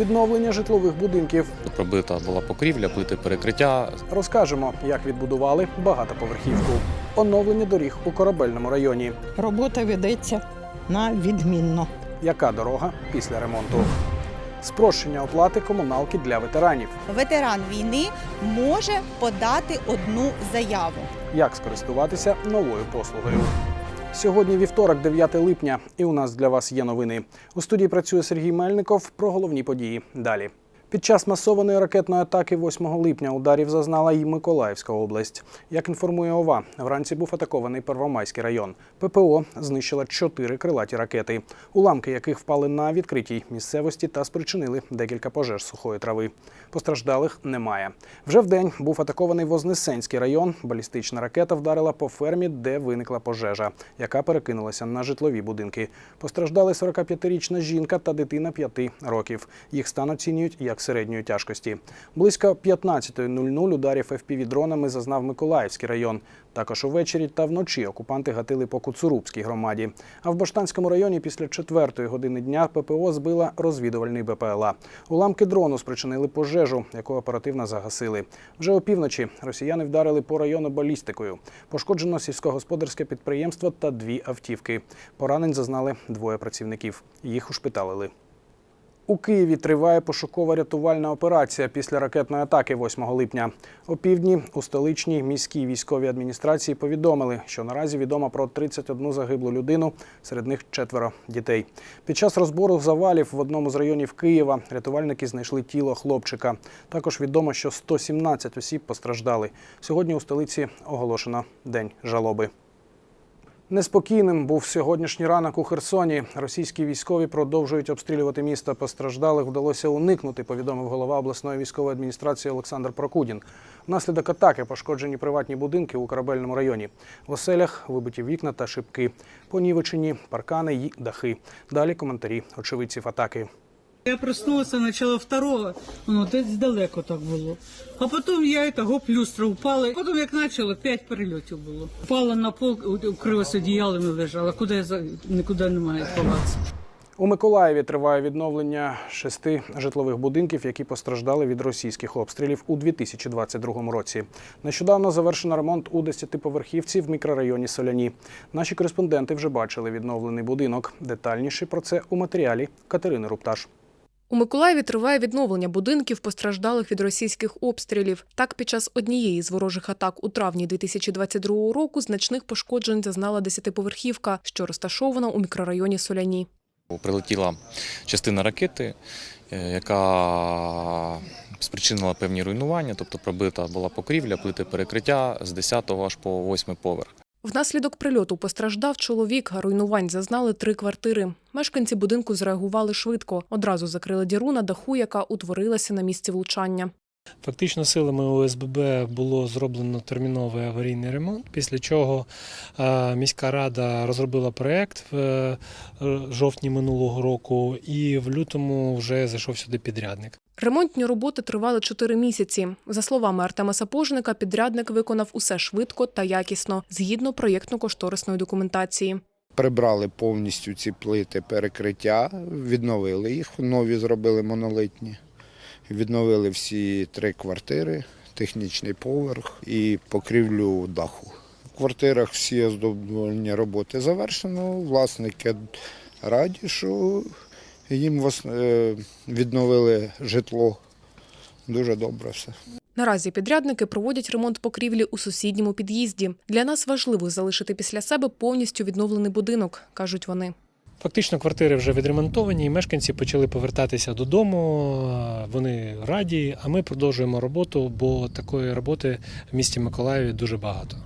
відновлення житлових будинків. Пробита була покрівля, плити перекриття. Розкажемо, як відбудували багатоповерхівку, оновлення доріг у корабельному районі. Робота ведеться на відмінно. Яка дорога після ремонту? Спрощення оплати комуналки для ветеранів. ветеран війни може подати одну заяву. Як скористуватися новою послугою? Сьогодні вівторок, 9 липня, і у нас для вас є новини. У студії працює Сергій Мельников. Про головні події далі. Під час масованої ракетної атаки 8 липня ударів зазнала і Миколаївська область. Як інформує ОВА, вранці був атакований Первомайський район. ППО знищила чотири крилаті ракети, уламки яких впали на відкритій місцевості та спричинили декілька пожеж сухої трави. Постраждалих немає. Вже вдень був атакований Вознесенський район. Балістична ракета вдарила по фермі, де виникла пожежа, яка перекинулася на житлові будинки. Постраждали 45-річна жінка та дитина 5 років. Їх стан оцінюють як середньої тяжкості. Близько 15.00 ударів FPV-дронами зазнав Миколаївський район. Також увечері та вночі окупанти гатили по Куцурубській громаді. А в Баштанському районі після четвертої години дня ППО збила розвідувальний БПЛА. Уламки дрону спричинили пожежу, яку оперативно загасили. Вже опівночі росіяни вдарили по району балістикою. Пошкоджено сільськогосподарське підприємство та дві автівки. Поранень зазнали двоє працівників. Їх ушпиталили. У Києві триває пошукова рятувальна операція після ракетної атаки 8 липня. О півдні у столичній міській військовій адміністрації повідомили, що наразі відомо про 31 загиблу людину, серед них четверо дітей. Під час розбору завалів в одному з районів Києва рятувальники знайшли тіло хлопчика. Також відомо, що 117 осіб постраждали. Сьогодні у столиці оголошено день жалоби. Неспокійним був сьогоднішній ранок у Херсоні. Російські військові продовжують обстрілювати місто. Постраждалих вдалося уникнути, повідомив голова обласної військової адміністрації Олександр Прокудін. Внаслідок атаки пошкоджені приватні будинки у корабельному районі. В оселях вибиті вікна та шибки, понівечені паркани й дахи. Далі коментарі очевидців атаки. Я проснулася начала второго, воно десь далеко так було. А потім я это, гоп, люстра упала. Потім як почало, п'ять перельотів було. Впала на пол, укрилася одіялами лежала. Куди я нікуди немає ховатися. У Миколаєві триває відновлення шести житлових будинків, які постраждали від російських обстрілів у 2022 році. Нещодавно завершено ремонт у 10-поверхівці в мікрорайоні Соляні. Наші кореспонденти вже бачили відновлений будинок. Детальніше про це у матеріалі Катерини Рупташ. У Миколаєві триває відновлення будинків, постраждалих від російських обстрілів. Так, під час однієї з ворожих атак у травні 2022 року значних пошкоджень зазнала десятиповерхівка, що розташована у мікрорайоні Соляні. Прилетіла частина ракети, е, яка спричинила певні руйнування, тобто пробита була покрівля, плити перекриття з 10 аж по 8 поверх. Внаслідок прильоту постраждав чоловік. Руйнувань зазнали три квартири. Мешканці будинку зреагували швидко. Одразу закрили діру на даху, яка утворилася на місці влучання. Фактично силами ОСББ було зроблено терміновий аварійний ремонт, після чого е, міська рада розробила проєкт в е, жовтні минулого року, і в лютому вже зайшов сюди підрядник. Ремонтні роботи тривали чотири місяці. За словами Артема Сапожника, підрядник виконав усе швидко та якісно, згідно проєктно-кошторисної документації. Прибрали повністю ці плити перекриття, відновили їх, нові зробили монолитні. Відновили всі три квартири, технічний поверх і покрівлю даху. В квартирах всі оздоблення роботи завершено. Власники раді, що їм е, відновили житло. Дуже добре все. Наразі підрядники проводять ремонт покрівлі у сусідньому під'їзді. Для нас важливо залишити після себе повністю відновлений будинок, кажуть вони. Фактично квартири вже відремонтовані, і мешканці почали повертатися додому. Вони раді, а ми продовжуємо роботу, бо такої роботи в місті Миколаєві дуже багато.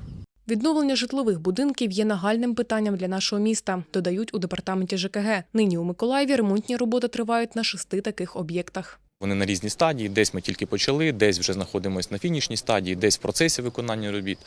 Відновлення житлових будинків є нагальним питанням для нашого міста, додають у департаменті ЖКГ. Нині у Миколаєві ремонтні роботи тривають на шести таких об'єктах. Вони на різні стадії, десь ми тільки почали, десь вже знаходимося на фінішній стадії, десь в процесі виконання робіт.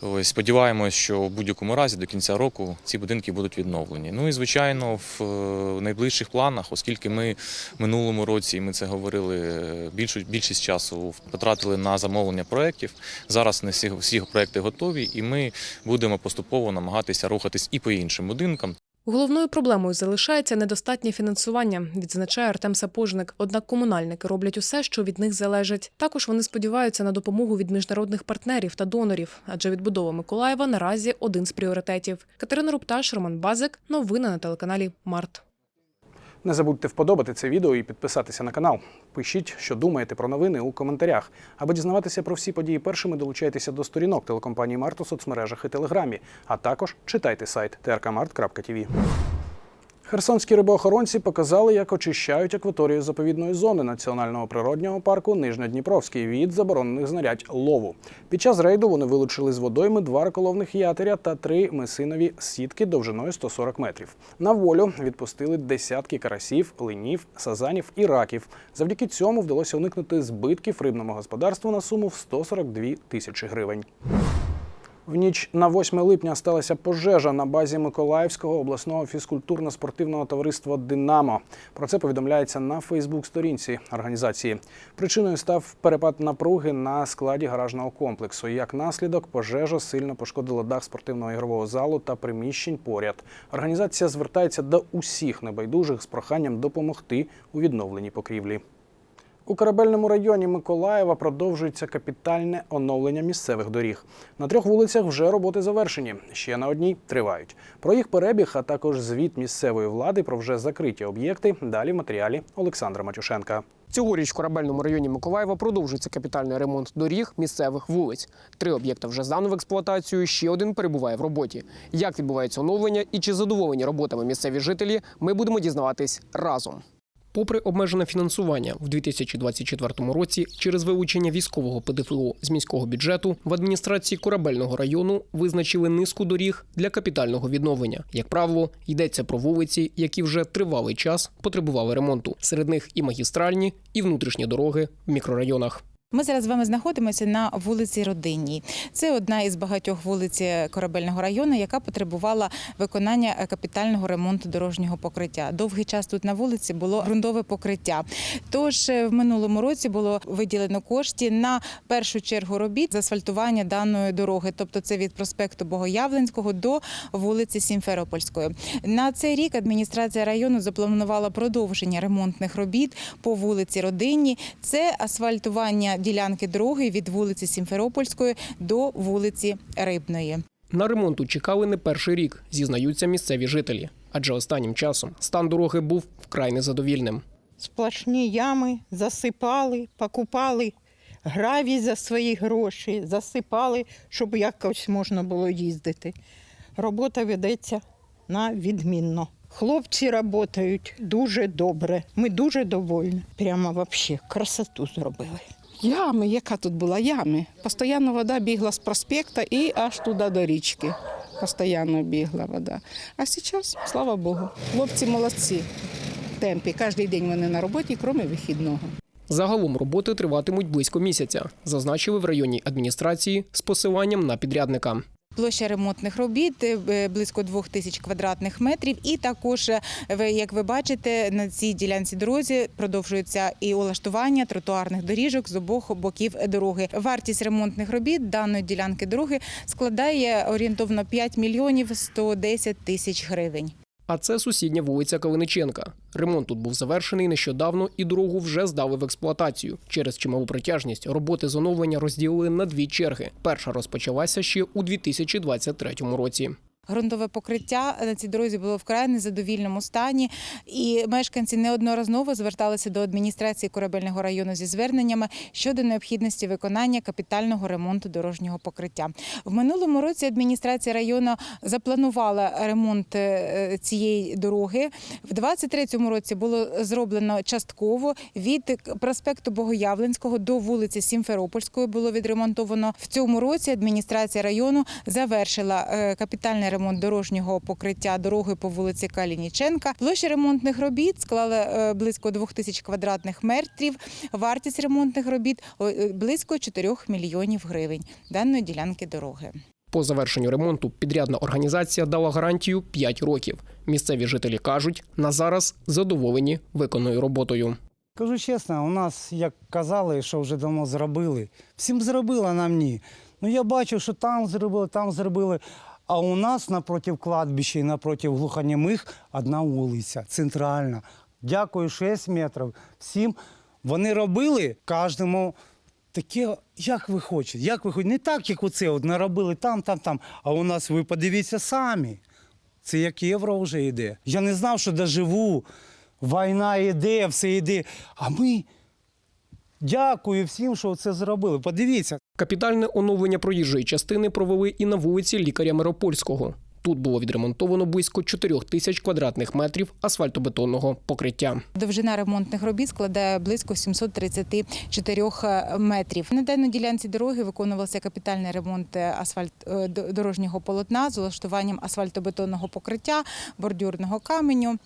Ось сподіваємось, що в будь-якому разі до кінця року ці будинки будуть відновлені. Ну і звичайно, в е, найближчих планах, оскільки ми минулому році, і ми це говорили, е, більшу більшість часу потратили на замовлення проєктів. Зараз не всі, всі проєкти готові, і ми будемо поступово намагатися рухатись і по іншим будинкам. Головною проблемою залишається недостатнє фінансування, відзначає Артем Сапожник. Однак комунальники роблять усе, що від них залежить. Також вони сподіваються на допомогу від міжнародних партнерів та донорів, адже відбудова Миколаєва наразі один з пріоритетів. Катерина Рупташ, Роман Базик. Новини на телеканалі Март. Не забудьте вподобати це відео і підписатися на канал. Пишіть, що думаєте про новини у коментарях. Аби дізнаватися про всі події першими, долучайтеся до сторінок телекомпанії Март у соцмережах і Телеграмі, а також читайте сайт trkmart.tv. Херсонські рибоохоронці показали, як очищають акваторію заповідної зони національного природнього парку Нижньодніпровський від заборонених знарядь лову. Під час рейду вони вилучили з водойми два раколовних ятеря та три месинові сітки довжиною 140 метрів. На волю відпустили десятки карасів, линів, сазанів і раків. Завдяки цьому вдалося уникнути збитків рибному господарству на суму в 142 тисячі гривень. В ніч на 8 липня сталася пожежа на базі Миколаївського обласного фізкультурно-спортивного товариства Динамо. Про це повідомляється на Фейсбук-сторінці організації. Причиною став перепад напруги на складі гаражного комплексу. Як наслідок, пожежа сильно пошкодила дах спортивного ігрового залу та приміщень поряд. Організація звертається до усіх небайдужих з проханням допомогти у відновленні покрівлі. У корабельному районі Миколаєва продовжується капітальне оновлення місцевих доріг. На трьох вулицях вже роботи завершені. Ще на одній тривають. Про їх перебіг, а також звіт місцевої влади про вже закриті об'єкти. Далі в матеріалі Олександра Матюшенка. Цьогоріч в корабельному районі Миколаєва продовжується капітальний ремонт доріг місцевих вулиць. Три об'єкти вже здано в експлуатацію, ще один перебуває в роботі. Як відбувається оновлення і чи задоволені роботами місцеві жителі, ми будемо дізнаватись разом. Попри обмежене фінансування в 2024 році через вилучення військового ПДФО з міського бюджету в адміністрації корабельного району визначили низку доріг для капітального відновлення. Як правило, йдеться про вулиці, які вже тривалий час потребували ремонту. Серед них і магістральні, і внутрішні дороги в мікрорайонах. Ми зараз з вами знаходимося на вулиці Родинній. Це одна із багатьох вулиць корабельного району, яка потребувала виконання капітального ремонту дорожнього покриття. Довгий час тут на вулиці було ґрунтове покриття. Тож е, в минулому році було виділено кошти на першу чергу робіт з асфальтування даної дороги, тобто це від проспекту Богоявленського до вулиці Сімферопольської. На цей рік адміністрація району запланувала продовження ремонтних робіт по вулиці Родинній. Це асфальтування ділянки дороги від вулиці Сімферопольської до вулиці Рибної. На ремонт тут чекали не перший рік, зізнаються місцеві жителі. Адже останнім часом стан дороги був вкрай незадовільним. Сплошні ями засипали, покупали гравій за свої гроші, засипали, щоб якось можна було їздити. Робота ведеться на відмінно. Хлопці працюють дуже добре. Ми дуже довольні. Прямо взагалі красоту зробили. Ями, яка тут була ями. Постоянно вода бігла з проспекта і аж туди до річки. Постоянно бігла вода. А зараз, слава Богу, хлопці молодці. Темпі. Кожен день вони на роботі, крім вихідного. Загалом роботи триватимуть близько місяця, зазначили в районній адміністрації з посиланням на підрядника. Площа ремонтних робіт е, близько двох тисяч квадратних метрів. І також, е, як ви бачите, на цій ділянці дорозі продовжується і улаштування тротуарних доріжок з обох боків дороги. Вартість ремонтних робіт даної ділянки дороги складає орієнтовно 5 мільйонів 110 тисяч гривень. А це сусідня вулиця Калиниченка. Ремонт тут був завершений нещодавно, і дорогу вже здали в експлуатацію. Через чималу протяжність роботи з оновлення розділили на дві черги. Перша розпочалася ще у 2023 році. Ґрунтове покриття на цій дорозі було вкрай незадовільному стані, і мешканці неодноразово зверталися до адміністрації корабельного району зі зверненнями щодо необхідності виконання капітального ремонту дорожнього покриття. В минулому році адміністрація району запланувала ремонт е, цієї дороги. В 23-му році було зроблено частково від проспекту Богоявленського до вулиці Сімферопольської було відремонтовано. В цьому році адміністрація району завершила е, капітальний ремонт дорожнього покриття дороги по вулиці Калініченка. Площа ремонтних робіт склала е, близько 2 тисяч квадратних метрів. Вартість ремонтних робіт е, близько 4 мільйонів гривень даної ділянки дороги. По завершенню ремонту підрядна організація дала гарантію 5 років. Місцеві жителі кажуть, на зараз задоволені виконаною роботою. Кажу чесно, у нас, як казали, що вже давно зробили. Всім зробили, а нам ні. Ну я бачу, що там зробили, там зробили. А у нас напротив кладбища і напротив глухонімих одна вулиця, центральна. Дякую, 6 метрів. Всім вони робили кожному таке, як ви хочете, як ви хочете. Не так, як оце, от наробили там, там, там. А у нас ви подивіться самі. Це як євро вже йде. Я не знав, що доживу. Війна йде, все йде. А ми дякую всім, що це зробили. Подивіться. Капітальне оновлення проїжджої частини провели і на вулиці лікаря Миропольського. Тут було відремонтовано близько 4 тисяч квадратних метрів асфальтобетонного покриття. Довжина ремонтних робіт складає близько 734 метрів. На даній ділянці дороги виконувався капітальний ремонт асфальт е, дорожнього полотна з улаштуванням асфальтобетонного покриття, бордюрного каменю.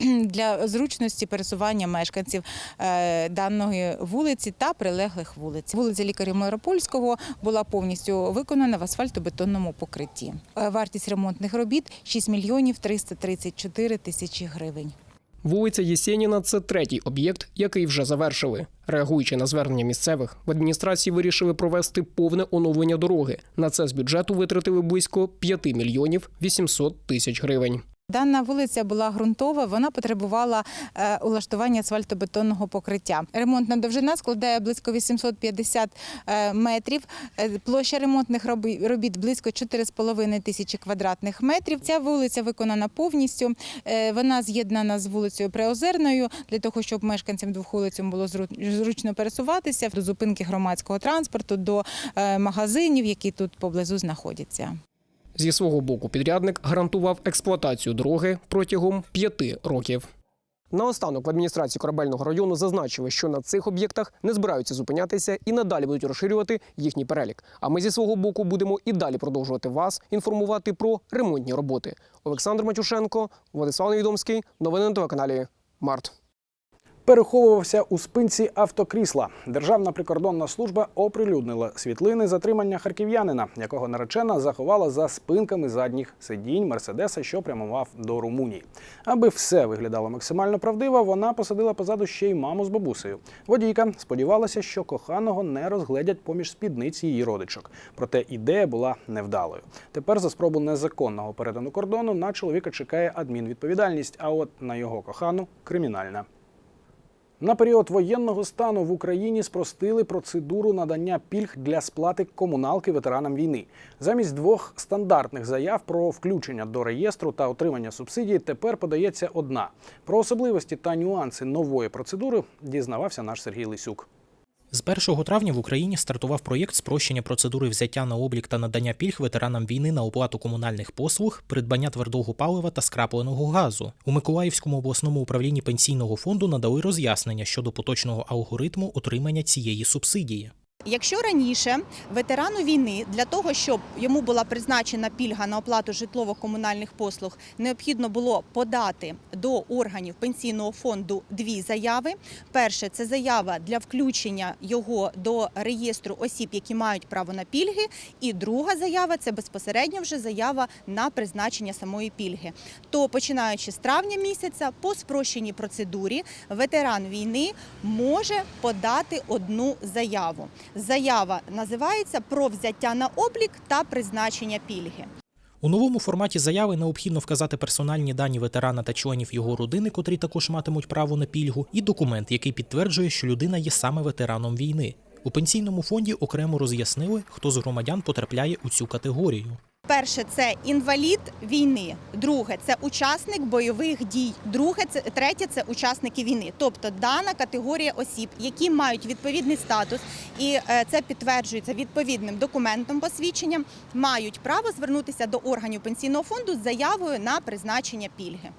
Для зручності пересування мешканців е, даної вулиці та прилеглих вулиць. Вулиця лікаря Миропольського була повністю виконана в асфальтобетонному покритті. Е, Вартість ремонтних робіт 6 мільйонів 334 тисячі гривень. Вулиця Єсєніна це третій об'єкт, який вже завершили. Реагуючи на звернення місцевих, в адміністрації вирішили провести повне оновлення дороги. На це з бюджету витратили близько 5 мільйонів 800 тисяч гривень. Дана вулиця була ґрунтова, вона потребувала е, улаштування асфальтобетонного покриття. Ремонтна довжина складає близько 850 е, метрів. Е, Площа ремонтних робіт близько 4,5 тисячі квадратних метрів. Ця вулиця виконана повністю. Вона з'єднана з вулицею Приозерною для того, щоб мешканцям двох вулиць було зру- зручно пересуватися до зупинки громадського транспорту, до магазинів, які тут поблизу знаходяться. Зі свого боку, підрядник гарантував експлуатацію дороги протягом п'яти років. Наостанок в адміністрації корабельного району зазначили, що на цих об'єктах не збираються зупинятися і надалі будуть розширювати їхній перелік. А ми зі свого боку будемо і далі продовжувати вас інформувати про ремонтні роботи. Олександр Матюшенко, Владислав Невідомський. Новини на телеканалі Март. Переховувався у спинці автокрісла. Державна прикордонна служба оприлюднила світлини затримання харків'янина, якого наречена заховала за спинками задніх сидінь мерседеса, що прямував до Румунії. Аби все виглядало максимально правдиво, вона посадила позаду ще й маму з бабусею. Водійка сподівалася, що коханого не розгледять поміж спідниць її родичок. Проте ідея була невдалою. Тепер за спробу незаконного перетину кордону на чоловіка чекає адмінвідповідальність, а от на його кохану кримінальна. На період воєнного стану в Україні спростили процедуру надання пільг для сплати комуналки ветеранам війни. Замість двох стандартних заяв про включення до реєстру та отримання субсидії тепер подається одна. Про особливості та нюанси нової процедури дізнавався наш Сергій Лисюк. З 1 травня в Україні стартував проєкт спрощення процедури взяття на облік та надання пільг ветеранам війни на оплату комунальних послуг, придбання твердого палива та скрапленого газу. У Миколаївському обласному управлінні пенсійного фонду надали роз'яснення щодо поточного алгоритму отримання цієї субсидії. Якщо раніше ветерану війни для того, щоб йому була призначена пільга на оплату житлово-комунальних послуг, необхідно було подати до органів пенсійного фонду дві заяви. Перше це заява для включення його до реєстру осіб, які мають право на пільги. І друга заява це безпосередньо вже заява на призначення самої пільги. То починаючи з травня місяця, по спрощеній процедурі ветеран війни може подати одну заяву. Заява називається про взяття на облік та призначення пільги. У новому форматі заяви необхідно вказати персональні дані ветерана та членів його родини, котрі також матимуть право на пільгу, і документ, який підтверджує, що людина є саме ветераном війни. У пенсійному фонді окремо роз'яснили, хто з громадян потрапляє у цю категорію. Перше це інвалід війни, друге це учасник бойових дій, друге це третє це учасники війни. Тобто дана категорія осіб, які мають відповідний статус, і е, це підтверджується відповідним документом посвідченням, мають право звернутися до органів пенсійного фонду з заявою на призначення пільги.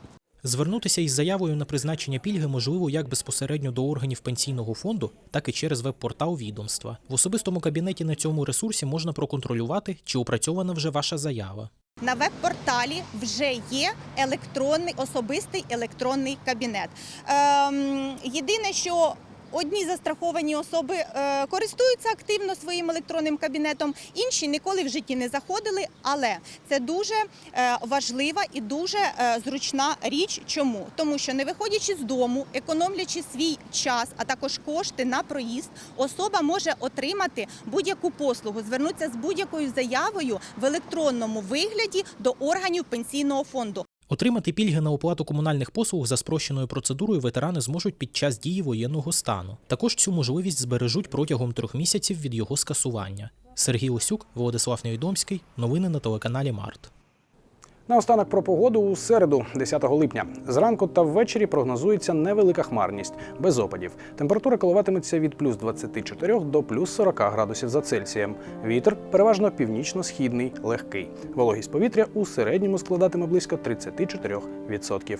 Звернутися із заявою на призначення пільги можливо як безпосередньо до органів пенсійного фонду, так і через веб-портал відомства. В особистому кабінеті на цьому ресурсі можна проконтролювати, чи опрацьована вже ваша заява. На веб-порталі вже є електронний особистий електронний кабінет. Ем, єдине, що одні застраховані особи е, користуються активно своїм електронним кабінетом, інші ніколи в житті не заходили. Але це дуже е, важлива і дуже е, зручна річ. Чому? Тому що не виходячи з дому, економлячи свій час, а також кошти на проїзд, особа може отримати будь-яку послугу, звернутися з будь-якою заявою в електронному вигляді до органів пенсійного фонду. Отримати пільги на оплату комунальних послуг за спрощеною процедурою ветерани зможуть під час дії воєнного стану. Також цю можливість збережуть протягом трьох місяців від його скасування. Сергій Осюк, Владислав Невідомський. Новини на телеканалі Март. Наостанок про погоду у середу, 10 липня. Зранку та ввечері прогнозується невелика хмарність, без опадів. Температура коливатиметься від плюс 24 до плюс 40 градусів за Цельсієм. Вітер переважно північно-східний, легкий. Вологість повітря у середньому складатиме близько 34%.